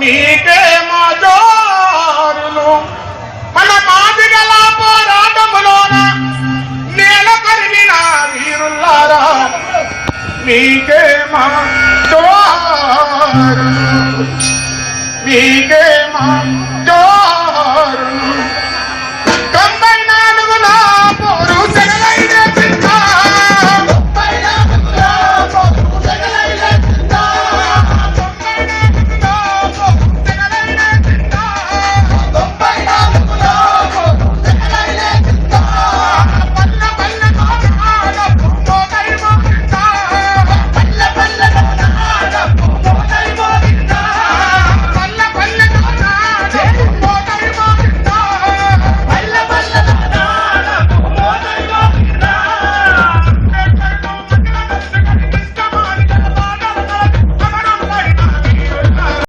నీకే మాదారులు మన మాదిగల పోరాటములోన నేల కరిగిన వీరులారా నీకే మా జోరులు నీకే మా